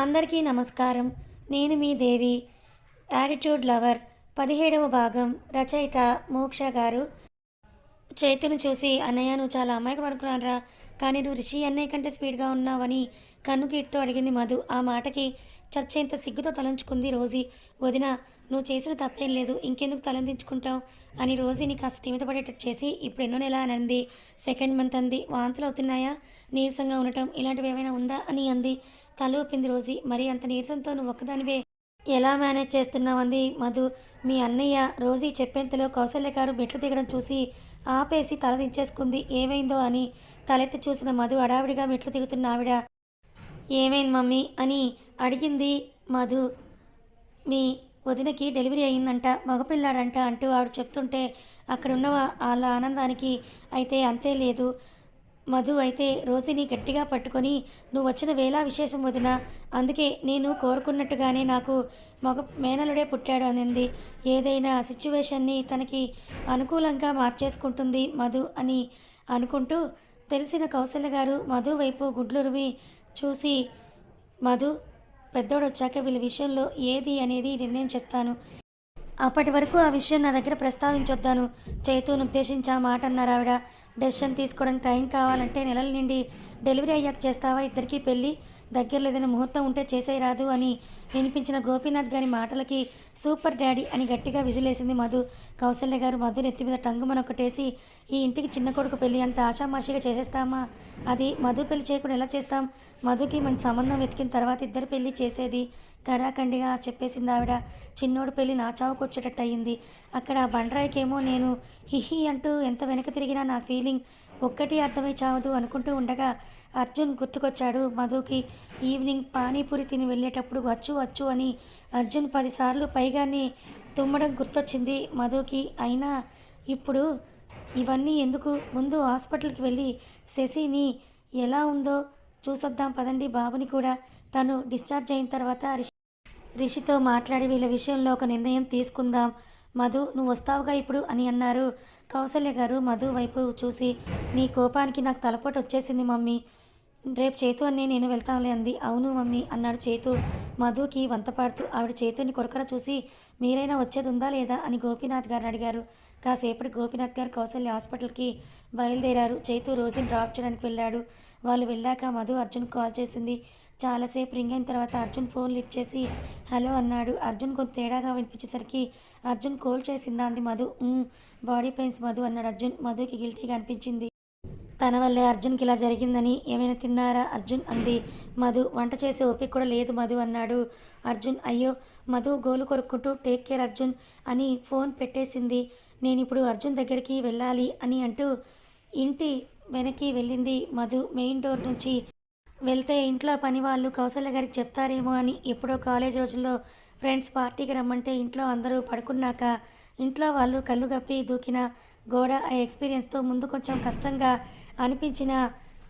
అందరికీ నమస్కారం. నేను మీ దేవి యాటిట్యూడ్ లవర్ పదిహేడవ భాగం రచయిత మోక్ష గారు. చైతును చూసి అన్నయ్య నువ్వు చాలా అమ్మాయికి అనుకున్నారా కానీ నువ్వు రిషి అన్నయ్య కంటే స్పీడ్గా ఉన్నావని కన్నుగీటుతో అడిగింది మధు. ఆ మాటకి చచ్చేంత సిగ్గుతో తలంచుకుంది రోజీ. వదిన నువ్వు చేసిన తప్పేం లేదు ఇంకెందుకు తలందించుకుంటావు అని రోజీని కాస్త తిమితపడేటట్టు చేసి ఇప్పుడు ఎన్నో నెల అని అంది. సెకండ్ మంత్ అంది. వాంతులు అవుతున్నాయా? నీరసంగా ఉండటం ఇలాంటివి ఏమైనా ఉందా అని అంది. తల ఊపింది రోజీ. మరి అంత నీరసంతో నువ్వు ఒక్కదానివే ఎలా మేనేజ్ చేస్తున్నావంది మధు. మీ అన్నయ్య రోజీ చెప్పేంతలో కౌశల్య గారు మెట్లు దిగడం చూసి ఆపేసి తల దించేసుకుంది. ఏమైందో అని తలెత్తి చూసిన మధు అడావిడిగా మెట్లు దిగుతున్న ఆవిడ ఏమైంది మమ్మీ? అని అడిగింది మధు మీ వదినకి డెలివరీ అయిందంట మగపిల్లాడంట అంటూ ఆవిడ చెప్తుంటే అక్కడ ఉన్న వాళ్ళ ఆనందానికి అయితే అంతే లేదు. మధు అయితే రోజుని గట్టిగా పట్టుకొని నువ్వు వచ్చిన వేళ విశేషం వదిన అందుకే నేను కోరుకున్నట్టుగానే నాకు మగ మేనలుడే పుట్టాడు అనింది. ఏదైనా సిచ్యువేషన్ని తనకి అనుకూలంగా మార్చేసుకుంటుంది మధు అని అనుకుంటూ తెలిసిన కౌశల్య గారు మధు వైపు గుడ్లురిమి చూసి మధు పెద్దోడు వచ్చాక వీళ్ళ విషయంలో ఏది అనేది నిర్ణయం చెప్తాను. అప్పటి వరకు ఆ విషయం నా దగ్గర ప్రస్తావించొద్దాను. చైతూను ఉద్దేశించి ఆ మాట అన్నారు ఆవిడ. డెసిషన్ తీసుకోవడానికి టైం కావాలంటే నెలల నుండి డెలివరీ అయ్యాక చేస్తావా ఇద్దరికీ పెళ్ళి? దగ్గరలో ఏదైనా ముహూర్తం ఉంటే చేసేయరాదు అని వినిపించిన గోపీనాథ్ గారి మాటలకి సూపర్ డాడీ అని గట్టిగా విజిలేసింది మధు. కౌశల్య గారు మధు నెత్తి మీద టంగుమని ఈ ఇంటికి చిన్న కొడుకు పెళ్ళి అంత ఆషామాషిగా చేసేస్తామా? అది మధు పెళ్ళి చేయకుండా ఎలా చేస్తాం? మధుకి మంచి సంబంధం వెతికిన తర్వాత ఇద్దరు పెళ్ళి చేసేది కరాఖండిగా చెప్పేసింది ఆవిడ చిన్నోడు పెళ్ళి నా చావుకు వచ్చేటట్టు అయ్యింది అక్కడ బండరాయికేమో నేను హిహి అంటూ ఎంత వెనక తిరిగినా నా ఫీలింగ్ ఒక్కటి అర్థమై చావదు అనుకుంటూ ఉండగా అర్జున్ గుర్తుకొచ్చాడు మధుకి. ఈవినింగ్ పానీపూరి తిని వెళ్ళేటప్పుడు వచ్చు వచ్చు అని అర్జున్ పదిసార్లు పైగానే తుమ్మడం గుర్తొచ్చింది మధుకి. అయినా ఇప్పుడు ఇవన్నీ ఎందుకు? ముందు హాస్పిటల్కి వెళ్ళి శశిని ఎలా ఉందో చూసొద్దాం పదండి. బాబుని కూడా తను డిశ్చార్జ్ అయిన తర్వాత రిషి రిషితో మాట్లాడి వీళ్ళ విషయంలో ఒక నిర్ణయం తీసుకుందాం. మధు నువ్వు వస్తావుగా ఇప్పుడు అని అన్నారు. కౌసల్య గారు మధు వైపు చూసి నీ కోపానికి నాకు తలపోటు వచ్చేసింది మమ్మీ. రేపు చేతు అనే నేను వెళ్తానులే అంది. అవును మమ్మీ అన్నాడు చేతు. మధుకి వంతపాడుతూ ఆవిడ చేతుని కొరకర చూసి మీరైనా వచ్చేది ఉందా లేదా అని గోపీనాథ్ గారిని అడిగారు. కాసేపటి గోపీనాథ్ గారు కౌసల్య హాస్పిటల్కి బయలుదేరారు. చేతు రోజుని డ్రాప్ చేయడానికి వెళ్ళాడు. వాళ్ళు వెళ్ళాక మధు అర్జున్ కాల్ చేసింది. చాలాసేపు రింగ్ అయిన తర్వాత అర్జున్ ఫోన్ లిఫ్ట్ చేసి హలో అన్నాడు. అర్జున్ కొంత తేడాగా వినిపించేసరికి అర్జున్ కోల్ చేసిందా అంది మధు. బాడీ పెయిన్స్ మధు అన్నాడు అర్జున్. మధుకి గిల్టీగా అనిపించింది. తన వల్లే అర్జున్కి ఇలా జరిగిందని ఏమైనా తిన్నారా? అర్జున్ అంది. మధు వంట చేసే ఓపిక కూడా లేదు మధు అన్నాడు అర్జున్. అయ్యో మధు గోలు కొరుక్కుంటూ టేక్ కేర్ అర్జున్ అని ఫోన్ పెట్టేసింది. నేను ఇప్పుడు అర్జున్ దగ్గరికి వెళ్ళాలి అని అంటూ ఇంటి వెనక్కి వెళ్ళింది మధు మెయిన్ డోర్ నుంచి. వెళ్తే ఇంట్లో పని వాళ్ళు కౌశల్య గారికి చెప్తారేమో అని ఎప్పుడో కాలేజ్ రోజుల్లో ఫ్రెండ్స్ పార్టీకి రమ్మంటే ఇంట్లో అందరూ పడుకున్నాక ఇంట్లో వాళ్ళు కళ్ళు కప్పి దూకిన గోడ ఆ ఎక్స్పీరియన్స్తో ముందు కొంచెం కష్టంగా అనిపించిన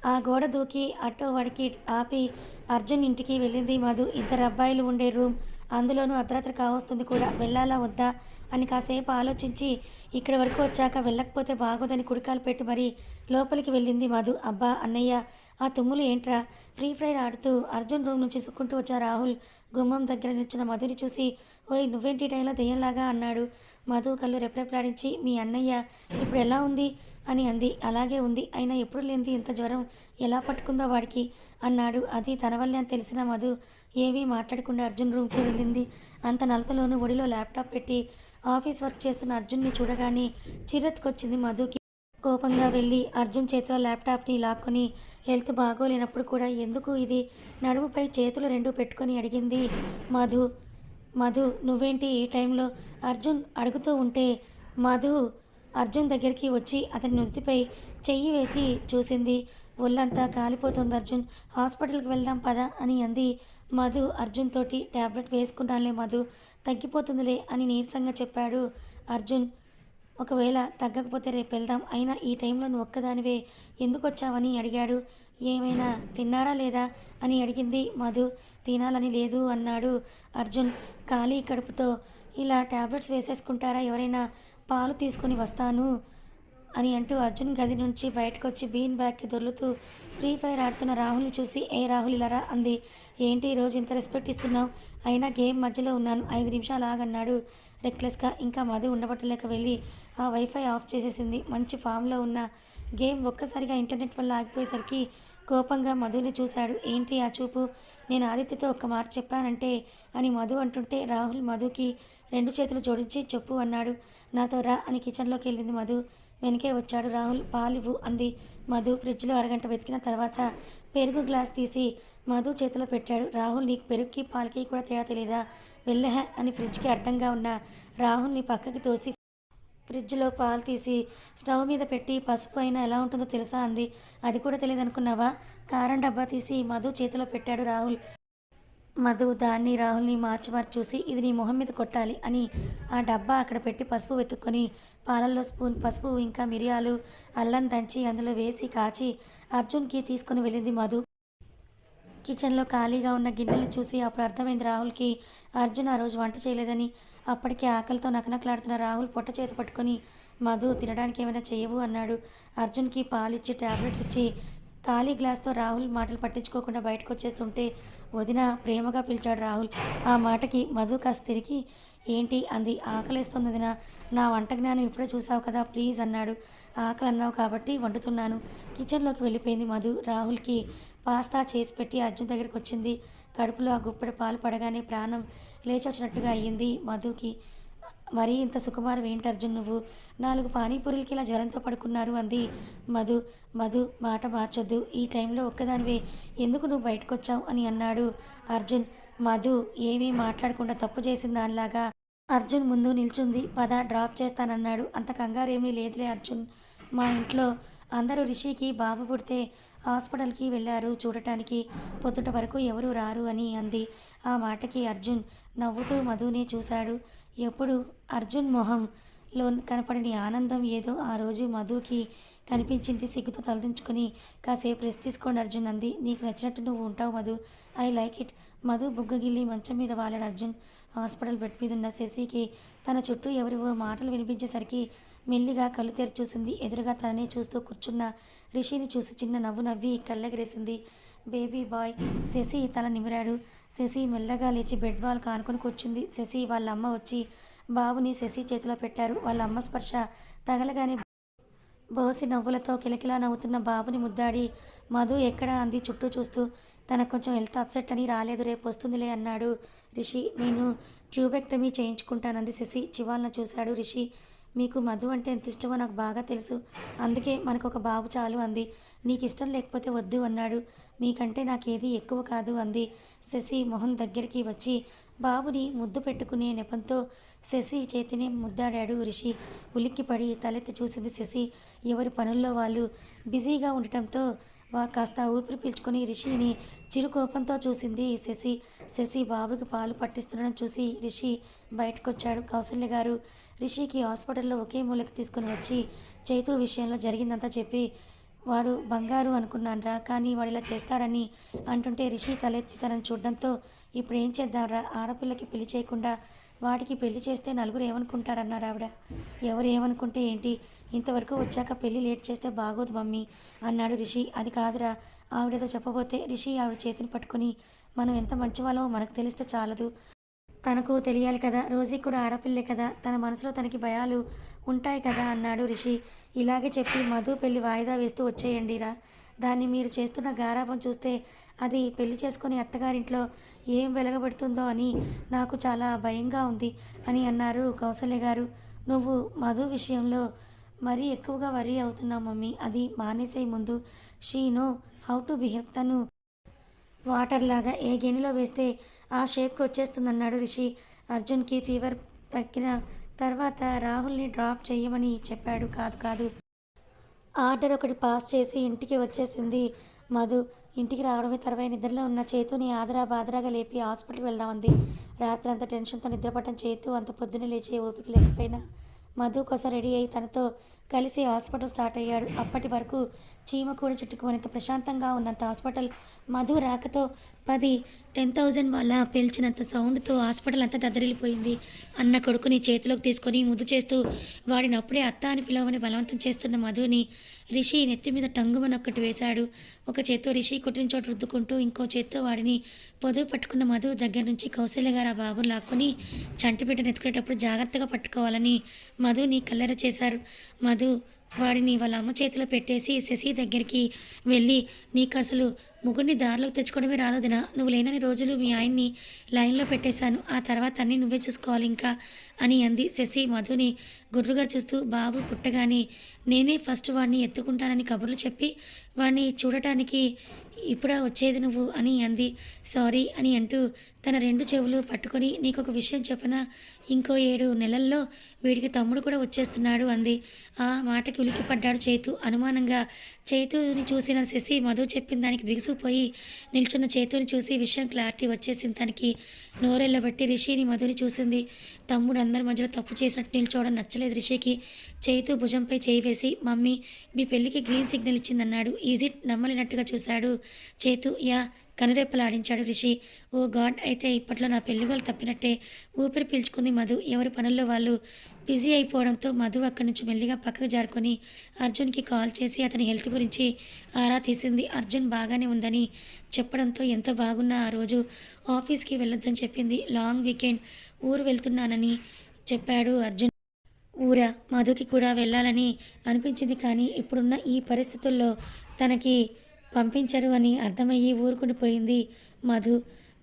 ఆ గోడ దూకి అటో వాడికి ఆపి అర్జున్ ఇంటికి వెళ్ళింది మధు. ఇద్దరు అబ్బాయిలు ఉండే రూమ్ అందులోనూ అర్ధరాత్రి కావస్తుంది కూడా. వెళ్ళాలా వద్దా? అని కాసేపు ఆలోచించి ఇక్కడి వరకు వచ్చాక వెళ్ళకపోతే బాగోదని కుడికాలు పెట్టి మరీ లోపలికి వెళ్ళింది మధు. అబ్బా అన్నయ్య ఆ తుమ్ములు ఏంట్రా? ఫ్రీ ఫైర్ ఆడుతూ అర్జున్ రూమ్ నుంచి సుక్కుంటూ వచ్చా రాహుల్. గుమ్మం దగ్గర నిల్చున్న మధుని చూసి ఓయ్ నువ్వేంటి టైంలో దెయ్యంలాగా అన్నాడు. మధు కళ్ళు రెప్రెప్లాడించి మీ అన్నయ్య ఇప్పుడు ఎలా ఉంది? అని అంది. అలాగే ఉంది. అయినా ఎప్పుడు లేనిది ఇంత జ్వరం ఎలా పట్టుకుందో వాడికి అన్నాడు. అది తన వల్లే అని తెలిసిన మధు ఏమీ మాట్లాడకుండా అర్జున్ రూమ్కి వెళ్ళింది. అంత నలతలోనూ ఒడిలో ల్యాప్టాప్ పెట్టి ఆఫీస్ వర్క్ చేస్తున్న అర్జున్ని చూడగానే చిరెత్తుకొచ్చింది మధుకి. కోపంగా వెళ్ళి అర్జున్ చేతిలో ల్యాప్టాప్ని లాక్కొని హెల్త్ బాగోలేనప్పుడు కూడా ఎందుకు ఇది? నడుముపై చేతులు రెండు పెట్టుకొని అడిగింది మధు. మధు నువ్వేంటి ఈ టైంలో? అర్జున్ అడుగుతూ ఉంటే మధు అర్జున్ దగ్గరికి వచ్చి అతని నుదిటిపై చెయ్యి వేసి చూసింది. ఒళ్ళంతా కాలిపోతుంది అర్జున్. హాస్పిటల్కి వెళ్దాం పదా అని అంది మధు అర్జున్ తోటి. ట్యాబ్లెట్ వేసుకున్నానులే మధు. తగ్గిపోతుందిలే అని నీరసంగా చెప్పాడు అర్జున్. ఒకవేళ తగ్గకపోతే రేపు వెళ్దాం. అయినా ఈ టైంలో నువ్వు ఒక్కదానివే. ఎందుకు వచ్చావని అడిగాడు. ఏమైనా తిన్నారా లేదా అని అడిగింది మధు. తినాలని లేదు అన్నాడు అర్జున్ ఖాళీ కడుపుతో. ఇలా ట్యాబ్లెట్స్ వేసేసుకుంటారా ఎవరైనా? పాలు తీసుకొని వస్తాను. అని అంటూ అర్జున్ గది నుంచి బయటకు వచ్చి బీన్ బ్యాగ్కి దొర్లుతూ ఫ్రీ ఫైర్ ఆడుతున్న రాహుల్ని చూసి ఏ రాహుల్ ఇలారా? అంది. ఏంటి ఈరోజు రోజు ఇంత రెస్పెక్ట్ ఇస్తున్నావు? అయినా గేమ్ మధ్యలో ఉన్నాను. ఐదు నిమిషాలు ఆగన్నాడు రెక్లెస్గా. ఇంకా మధు ఉండబట్టలేక వెళ్ళి ఆ వైఫై ఆఫ్ చేసేసింది. మంచి ఫామ్లో ఉన్న గేమ్ ఒక్కసారిగా ఇంటర్నెట్ వల్ల ఆగిపోయేసరికి కోపంగా మధుని చూశాడు. ఏంటి ఆ చూపు? నేను ఆదిత్యతో ఒక్క మాట చెప్పానంటే అని మధు అంటుంటే రాహుల్ మధుకి రెండు చేతులు జోడించి చెప్పు అన్నాడు. నాతో రా అని కిచెన్లోకి వెళ్ళింది మధు. వెనకే వచ్చాడు రాహుల్. పాలివు అంది. మధు ఫ్రిడ్జ్లో అరగంట వెతికిన తర్వాత పెరుగు గ్లాస్ తీసి మధు చేతిలో పెట్టాడు. రాహుల్ నీకు పెరుగుకి పాలకి కూడా తేడా తెలియదా వెళ్ళహ అని ఫ్రిడ్జ్కి అడ్డంగా ఉన్న రాహుల్ని పక్కకి తోసి ఫ్రిడ్జ్లో పాలు తీసి స్టవ్ మీద పెట్టి పసుపు అయినా ఎలా ఉంటుందో తెలుసా అంది. అది కూడా తెలియదు అనుకున్నావా కారం డబ్బా తీసి మధు చేతిలో పెట్టాడు రాహుల్. మధు దాన్ని రాహుల్ని మార్చి మార్చి చూసి ఇది నీ మొహం మీద కొట్టాలి అని ఆ డబ్బా అక్కడ పెట్టి పసుపు వెతుక్కొని పాలల్లో స్పూన్ పసుపు ఇంకా మిరియాలు అల్లం దంచి అందులో వేసి కాచి అర్జున్కి తీసుకొని వెళ్ళింది మధు. కిచెన్లో ఖాళీగా ఉన్న గిన్నెలు చూసి అప్పుడు అర్థమైంది రాహుల్కి అర్జున్ ఆ రోజు వంట చేయలేదని. అప్పటికే ఆకలితో నకనకలాడుతున్న రాహుల్ పొట్ట చేతి పట్టుకొని మధు తినడానికి ఏమైనా చేయవు అన్నాడు. అర్జున్కి పాలిచ్చి టాబ్లెట్స్ ఇచ్చి ఖాళీ గ్లాస్తో రాహుల్ మాటలు పట్టించుకోకుండా బయటకు వచ్చేస్తుంటే వదిన ప్రేమగా పిలిచాడు రాహుల్. ఆ మాటకి మధు కాస్త తిరిగి ఏంటి అంది. ఆకలిస్తుంది వదిన. నా వంట జ్ఞానం ఇప్పుడే చూసావు కదా? ప్లీజ్ అన్నాడు. ఆకలి అన్నావు కాబట్టి వండుతున్నాను. కిచెన్లోకి వెళ్ళిపోయింది మధు. రాహుల్కి పాస్తా చేసి పెట్టి అర్జున్ దగ్గరికి వచ్చింది కడుపులో ఆ గుప్పెడు పాలు పడగానే ప్రాణం లేచొచ్చినట్టుగా అయ్యింది మధుకి. మరీ ఇంత సుకుమారం ఏంటి అర్జున్ నువ్వు? నాలుగు పానీపూరీలకి ఇలా జ్వరంతో పడుకున్నారు అంది. మధు మధు మాట మార్చొద్దు. ఈ టైంలో ఒక్కదానివే. ఎందుకు నువ్వు బయటకు వచ్చావు అని అన్నాడు అర్జున్. మధు ఏమీ మాట్లాడకుండా తప్పు చేసిన దానిలాగా. అర్జున్ ముందు నిల్చుంది. పద డ్రాప్ చేస్తానన్నాడు. అంత కంగారేమీ లేదులే అర్జున్. మా ఇంట్లో అందరూ రిషికి బాబు పుడితే హాస్పిటల్కి వెళ్ళారు చూడటానికి. పొద్దుట వరకు ఎవరు రారు అని అంది. ఆ మాటకి అర్జున్ నవ్వుతూ మధునే చూశాడు. ఎప్పుడు అర్జున్ మొహంలో కనపడని ఆనందం ఏదో ఆ రోజు మధుకి కనిపించింది సిగ్గుతో తలదించుకొని కాసేపు రెస్ట్ తీసుకోండి అర్జున్ అంది. నీకు నచ్చినట్టు నువ్వు ఉంటావు Madhu. I like it. Madhu బుగ్గగిల్లి మంచం మీద వాలాడు అర్జున్. హాస్పిటల్ బెడ్ మీద ఉన్న శశికి తన చుట్టూ ఎవరివో మాటలు వినిపించేసరికి మెల్లిగా కళ్ళు తెరిచి చూసింది. ఎదురుగా తననే చూస్తూ కూర్చున్న రిషిని చూసి చిన్న నవ్వు నవ్వి కళ్ళెగరేసింది. Baby bye. శశి తల నిమిరాడు. శశి మెల్లగా లేచి బెడ్ వాల్ కానుకొని కూర్చుంది. శశి వాళ్ళ అమ్మ వచ్చి బాబుని శశి చేతిలో పెట్టారు. వాళ్ళ అమ్మ స్పర్శ తగలగానే బోసి నవ్వులతో కిలకిలా నవ్వుతున్న బాబుని ముద్దాడి మధు ఎక్కడా? అంది చుట్టూ చూస్తూ. తనకు కొంచెం హెల్త్ అప్సెట్ అని రాలేదు. రేపు వస్తుందిలే అన్నాడు రిషి. నేను క్యూబెక్టమీ చేయించుకుంటానంది శశి చివాలన చూశాడు రిషి. మీకు మధు అంటే ఎంత ఇష్టమో నాకు బాగా తెలుసు. అందుకే మనకు ఒక బాబు చాలు అంది. నీకు ఇష్టం లేకపోతే వద్దు అన్నాడు. మీకంటే నాకేది ఎక్కువ కాదు అంది. శశి మొహం దగ్గరికి వచ్చి బాబుని ముద్దు పెట్టుకునే నెపంతో శశి చేతిని ముద్దాడాడు రిషి. ఉలిక్కిపడి తలెత్తి చూసింది శశి. ఎవరి పనుల్లో వాళ్ళు? బిజీగా ఉండటంతో వా కాస్త ఊపిరి పీల్చుకుని రిషిని చిరుకోపంతో చూసింది శశి. శశి బాబుకి పాలు పట్టిస్తుండడం చూసి రిషి బయటకొచ్చాడు. కౌసల్య గారు రిషికి హాస్పిటల్లో ఒకే మూలకి తీసుకుని వచ్చి చైతు విషయంలో జరిగిందంతా చెప్పి వాడు బంగారు అనుకున్నానురా కానీ వాడు ఇలా చేస్తాడని అంటుంటే రిషి తలెత్తి తనని చూడడంతో ఇప్పుడు ఏం చేద్దాంరా? ఆడపిల్లకి పెళ్ళి చేయకుండా వాడికి పెళ్ళి చేస్తే నలుగురు ఏమనుకుంటారన్నారు ఆవిడ. ఎవరు ఏమనుకుంటే ఏంటి? ఇంతవరకు వచ్చాక పెళ్ళి లేట్ చేస్తే బాగోదు మమ్మీ అన్నాడు రిషి. అది కాదురా ఆవిడతో చెప్పబోతే రిషి ఆవిడ చేతిని పట్టుకుని మనం ఎంత మంచివాళ్ళమో మనకు తెలిస్తే చాలదు. తనకు తెలియాలి కదా రోజీ కూడా ఆడపిల్లే కదా తన మనసులో తనకి భయాలు ఉంటాయి కదా అన్నాడు రిషి. ఇలాగే చెప్పి మధు పెళ్ళి వాయిదా వేస్తూ వచ్చేయండిరా దాన్ని మీరు చేస్తున్న గారాపం చూస్తే అది పెళ్ళి చేసుకుని అత్తగారింట్లో ఏం వెలగబెడుతుందో అని నాకు చాలా భయంగా ఉంది అని అన్నారు కౌసల్య గారు. నువ్వు మధు విషయంలో మరీ ఎక్కువగా వరీ అవుతున్నావు మమ్మీ. అది మానేసే ముందు. She know how to behave తను వాటర్ లాగా ఏ గిన్నెలో వేస్తే ఆ షేప్కి వచ్చేస్తుందన్నాడు రిషి. అర్జున్కి ఫీవర్ తగ్గిన తర్వాత రాహుల్ని డ్రాప్ చేయమని చెప్పాడు. కాదు కాదు. ఆర్డర్ ఒకటి పాస్ చేసి ఇంటికి వచ్చేసింది మధు. ఇంటికి రావడమే తర్వాత నిద్రలో ఉన్న చేతుని ఆదరా బాదరాగా లేపి హాస్పిటల్కి వెళ్దామంది. రాత్రి అంత టెన్షన్తో నిద్రపట్టం చేతు అంత పొద్దున్నే లేచే ఓపిక లేకపోయినా మధు కోసం రెడీ అయి తనతో కలిసి హాస్పిటల్ స్టార్ట్ అయ్యాడు. అప్పటి వరకు చీమ కూడా చుట్టుకునేంత ప్రశాంతంగా ఉన్నంత హాస్పిటల్ మధు రాకతో పది టెన్ థౌజండ్ వాళ్ళ పేల్చినంత సౌండ్తో హాస్పిటల్ అంతా దద్దరిల్లిపోయింది. అన్న కొడుకుని చేతిలోకి తీసుకొని ముద్దు చేస్తూ వాడిని అప్పుడే అత్త అని పిలవని బలవంతం చేస్తున్న మధుని రిషి నెత్తి మీద టంగుమని ఒక్కటి వేశాడు. ఒక చేత్తో రిషి కొట్టిన చోట రుద్దుకుంటూ ఇంకో చేత్తో వాడిని పొదువు పట్టుకున్న మధు దగ్గర నుంచి కౌశల్య గారు ఆ బాబుని లాక్కొని చంటిబిడ్డను ఎత్తుకునేటప్పుడు జాగ్రత్తగా పట్టుకోవాలని మధుని కల్లెర చేశారు. మధు వాడిని వాళ్ళ అమ్మ చేతిలో పెట్టేసి శశి దగ్గరికి వెళ్ళి నీకు అసలు ముగ్గురిని దారిలోకి తెచ్చుకోవడమే రాదదినా నువ్వు లేనని రోజులు మీ ఆయన్ని లైన్లో పెట్టేశాను. ఆ తర్వాత అన్నీ నువ్వే చూసుకోవాలి ఇంకా అని అంది శశి మధుని గుర్రుగా చూస్తూ. బాబు పుట్టగానే నేనే ఫస్ట్ వాడిని ఎత్తుకుంటానని కబుర్లు చెప్పి వాడిని చూడటానికి ఇప్పుడా వచ్చేది నువ్వు అని అంది. సారీ అని అంటూ తన రెండు చెవులు పట్టుకొని నీకు ఒక విషయం చెప్పనా? ఇంకో ఏడు నెలల్లో వీడికి తమ్ముడు కూడా వచ్చేస్తున్నాడు అంది. ఆ మాటకి ఉలికిపడ్డాడు చేతు. అనుమానంగా చేతుని చూసిన శశి మధు చెప్పిన దానికి బిగుసుపోయి నిల్చున్న చేతుని చూసి విషయం క్లారిటీ వచ్చేసింది తనకి. నోరెళ్ళబట్టి రిషిని మధుని చూసింది. తమ్ముడు అందరి మధ్యలో తప్పు చేసినట్టు నిల్చోవడం నచ్చలేదు రిషికి. చేతు భుజంపై చేయి వేసి మమ్మీ మీ పెళ్ళికి గ్రీన్ సిగ్నల్ ఇచ్చిందన్నాడు. ఈజీ నమ్మలేనట్టుగా చూశాడు చేతు. యా కనురెప్పలాడించాడు రిషి. ఓ గాడ్ అయితే ఇప్పట్లో నా పెళ్ళిగోలు తప్పినట్టే ఊపిరి పీల్చుకుంది మధు. ఎవరి పనుల్లో వాళ్ళు బిజీ అయిపోవడంతో మధు అక్కడి నుంచి మెల్లిగా పక్కకు జారుకొని అర్జున్కి కాల్ చేసి అతని హెల్త్ గురించి ఆరా తీసింది. అర్జున్ బాగానే ఉందని చెప్పడంతో ఎంత బాగున్నా ఆ రోజు ఆఫీస్కి వెళ్ళొద్దని చెప్పింది. లాంగ్ వీకెండ్ ఊరు వెళ్తున్నానని చెప్పాడు అర్జున్. ఊరా మధుకి కూడా వెళ్ళాలని అనిపించింది కానీ ఇప్పుడున్న ఈ పరిస్థితుల్లో తనకి పంపించరు అని అర్థమయ్యి ఊరుకుండిపోయింది మధు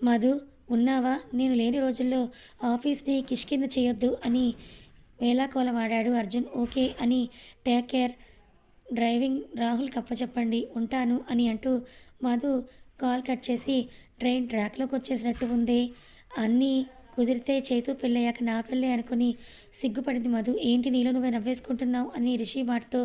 మధు ఉన్నావా? నేను లేని రోజుల్లో ఆఫీస్ని కిష్కింద చేయొద్దు అని వేలాకోలమాడాడు అర్జున్. ఓకే అని టేక్ కేర్ డ్రైవింగ్ రాహుల్ కప్పచెప్పండి ఉంటాను అని అంటూ మధు కాల్ కట్ చేసి ట్రైన్ ట్రాక్లోకి వచ్చేసినట్టు ఉంది. అన్నీ కుదిరితే చేతు పెళ్ళయ్యాక నా పెళ్ళే అనుకుని సిగ్గుపడింది మధు. ఏంటి నీలో నువ్వే నవ్వేసుకుంటున్నావు అని రిషి మాటతో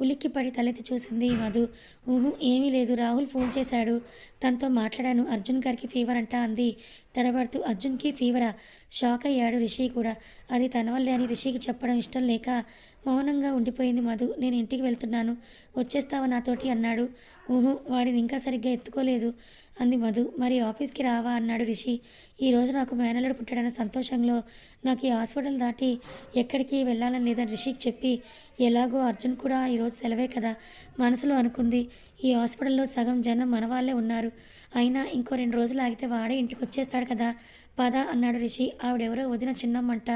ఉలిక్కిపడి తలెత్తి చూసింది మధు. ఊహు ఏమీ లేదు. రాహుల్ ఫోన్ చేశాడు. తనతో మాట్లాడాను. అర్జున్ గారికి ఫీవర్ అంట అంది. తడబడుతూ అర్జున్కి ఫీవరా? షాక్ అయ్యాడు రిషి కూడా. అది తన వల్లే అని రిషికి చెప్పడం ఇష్టం లేక మౌనంగా ఉండిపోయింది మధు. నేను ఇంటికి వెళ్తున్నాను. వచ్చేస్తావా నాతోటి? అన్నాడు. ఊహు వాడిని ఇంకా సరిగ్గా ఎత్తుకోలేదు. అంది మధు. మరి ఆఫీస్కి రావా? అన్నాడు రిషి. ఈరోజు నాకు మేనల్లుడు పుట్టాడన్న సంతోషంలో నాకు ఈ హాస్పిటల్ దాటి ఎక్కడికి వెళ్ళాలని లేదని రిషికి చెప్పి ఎలాగో అర్జున్ కూడా ఈరోజు సెలవే కదా మనసులో అనుకుంది. ఈ హాస్పిటల్లో సగం జనం మన వాళ్ళే ఉన్నారు. అయినా ఇంకో రెండు రోజులు ఆగితే వాడే ఇంటికి వచ్చేస్తాడు కదా. పద అన్నాడు రిషి. ఆవిడెవరో వదిన చిన్నమ్మంట.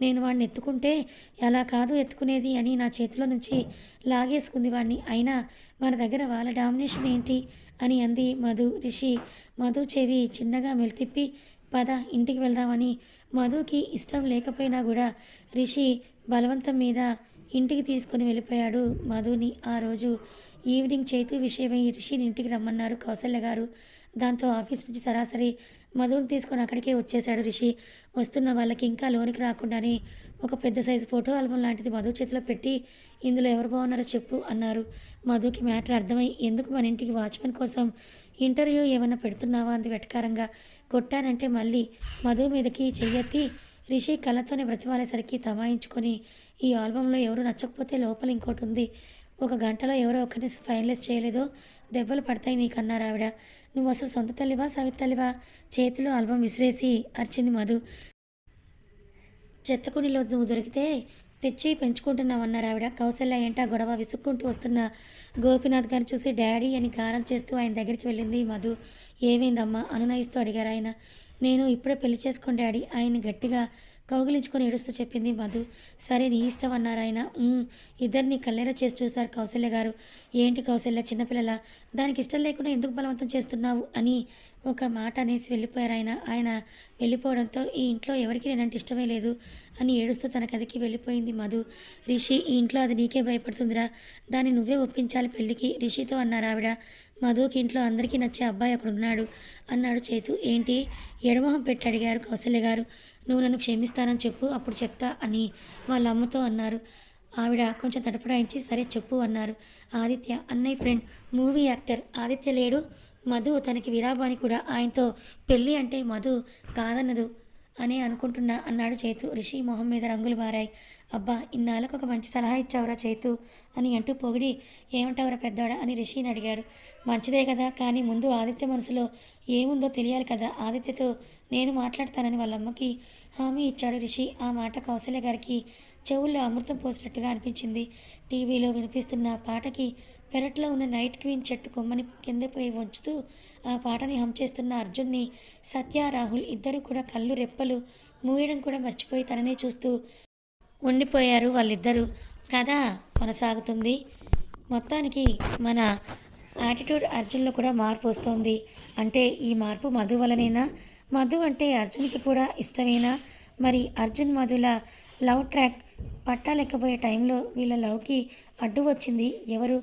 నేను వాడిని ఎత్తుకుంటే ఎలా కాదు ఎత్తుకునేది అని నా చేతిలో నుంచి లాగేసుకుంది వాడిని అయినా మన దగ్గర వాళ్ళ డామినేషన్ ఏంటి అని అంది మధు రిషి. మధు చెవి చిన్నగా మెలితిప్పి పద ఇంటికి వెళ్దామని. మధుకి ఇష్టం లేకపోయినా కూడా రిషి బలవంతం మీద ఇంటికి తీసుకొని వెళ్ళిపోయాడు మధుని ఆ రోజు. ఈవినింగ్ చేతు విషయమై రిషిని ఇంటికి రమ్మన్నారు కౌశల్య గారు. దాంతో ఆఫీస్ నుంచి సరాసరి మధుని తీసుకొని అక్కడికే వచ్చేశాడు రిషి. వస్తున్న వాళ్ళకి ఇంకా లోనికి రాకుండానే ఒక పెద్ద సైజు ఫోటో ఆల్బమ్ లాంటిది మధు చేతిలో పెట్టి ఇందులో ఎవరు బాగున్నారో చెప్పు అన్నారు. మధుకి మ్యాటర్ అర్థమై ఎందుకు మన ఇంటికి వాచ్మెన్ కోసం ఇంటర్వ్యూ ఏమైనా పెడుతున్నావా? అంది వెటకారంగా. కొట్టానంటే మళ్ళీ మధు మీదకి చెయ్యెత్తి రిషి కళ్ళతోనే బ్రతిమాలేసరికి తమాయించుకొని ఈ ఆల్బంలో ఎవరు నచ్చకపోతే లోపల ఇంకోటి ఉంది. ఒక గంటలో ఎవరో ఒకరిని ఫైనలైజ్ చేయలేదో దెబ్బలు పడతాయి నీకు అన్నారు ఆవిడ. నువ్వు అసలు సొంత తల్లివా సవిత తల్లివా? చేతిలో ఆల్బం విసిరేసి అరిచింది మధు. చెత్తకునిలో నువ్వు దొరికితే తెచ్చి పెంచుకుంటున్నావన్నారు ఆవిడ కౌశల్య ఏంటా గొడవ విసుక్కుంటూ వస్తున్న గోపీనాథ్ గారిని చూసి డాడీ అని గారం చేస్తూ ఆయన దగ్గరికి వెళ్ళింది మధు. ఏమైందమ్మా? అనునయిస్తూ అడిగారు ఆయన. నేను ఇప్పుడే పెళ్ళి చేసుకోండి డాడీ ఆయన్ని గట్టిగా కౌగిలించుకొని ఏడుస్తూ చెప్పింది మధు. సరే నీ ఇష్టం అన్నారు ఆయన. ఇద్దరిని కల్లెర చేసి చూశారు కౌశల్య గారు. ఏంటి కౌశల్య చిన్నపిల్లల? దానికి ఇష్టం లేకుండా ఎందుకు బలవంతం చేస్తున్నావు అని ఒక మాట అనేసి వెళ్ళిపోయారు ఆయన. ఆయన వెళ్ళిపోవడంతో ఈ ఇంట్లో ఎవరికి నేనంటే ఇష్టమే లేదు అని ఏడుస్తూ తన గదికి వెళ్ళిపోయింది మధు. రిషి ఈ ఇంట్లో అది నీకే భయపడుతుందిరా. దాన్ని నువ్వే ఒప్పించాలి పెళ్ళికి రిషితో అన్నారు ఆవిడ. మధుకి ఇంట్లో అందరికీ నచ్చే అబ్బాయి అక్కడ ఉన్నాడు అన్నాడు చేతు. ఏంటి? ఎడమొహం పెట్టి అడిగారు కౌశల్య గారు. నువ్వు నన్ను క్షమిస్తానని చెప్పు అప్పుడు చెప్తా అని వాళ్ళ అమ్మతో అన్నారు. ఆవిడ కొంచెం తడపడాయించి సరే చెప్పు అన్నారు. ఆదిత్య అన్నయ్య ఫ్రెండ్ మూవీ యాక్టర్ ఆదిత్య లేడు. మధు తనకి విరాబాని కూడా ఆయనతో పెళ్ళి అంటే మధు కాదన్నదు అనే అనుకుంటున్నా అన్నాడు చేతు. రిషి మొహం మీద రంగులు మారాయి. అబ్బా ఇన్నాళ్ళకు ఒక మంచి సలహా ఇచ్చావురా చేతు అని అంటూ పొగిడి ఏమంటావురా పెద్దవాడా అని రిషిని అడిగాడు. మంచిదే కదా కానీ ముందు ఆదిత్య మనసులో ఏముందో తెలియాలి కదా. ఆదిత్యతో నేను మాట్లాడతానని వాళ్ళ అమ్మకి హామీ ఇచ్చాడు రిషి. ఆ మాట కౌశల్య గారికి చెవుల్లో అమృతం పోసినట్టుగా అనిపించింది. టీవీలో వినిపిస్తున్న పాటకి పెరట్లో ఉన్న నైట్ క్వీన్ చెట్టు కొమ్మని కిందపై వంచుతూ ఆ పాటని హమ్ చేస్తున్న అర్జున్ని సత్య రాహుల్ ఇద్దరు కూడా కళ్ళు రెప్పలు మూయడం కూడా మర్చిపోయి తననే చూస్తూ ఉండిపోయారు వాళ్ళిద్దరూ. కథ కొనసాగుతుంది. మొత్తానికి మన యాటిట్యూడ్ అర్జున్లో కూడా మార్పు వస్తుంది. అంటే ఈ మార్పు మధు వలనేనా? మధు అంటే అర్జున్కి కూడా ఇష్టమేనా? మరి అర్జున్ మధుల లవ్ ట్రాక్ పట్టాలెక్కబోయే టైంలో వీళ్ళ లవ్కి అడ్డు వచ్చింది ఎవరు?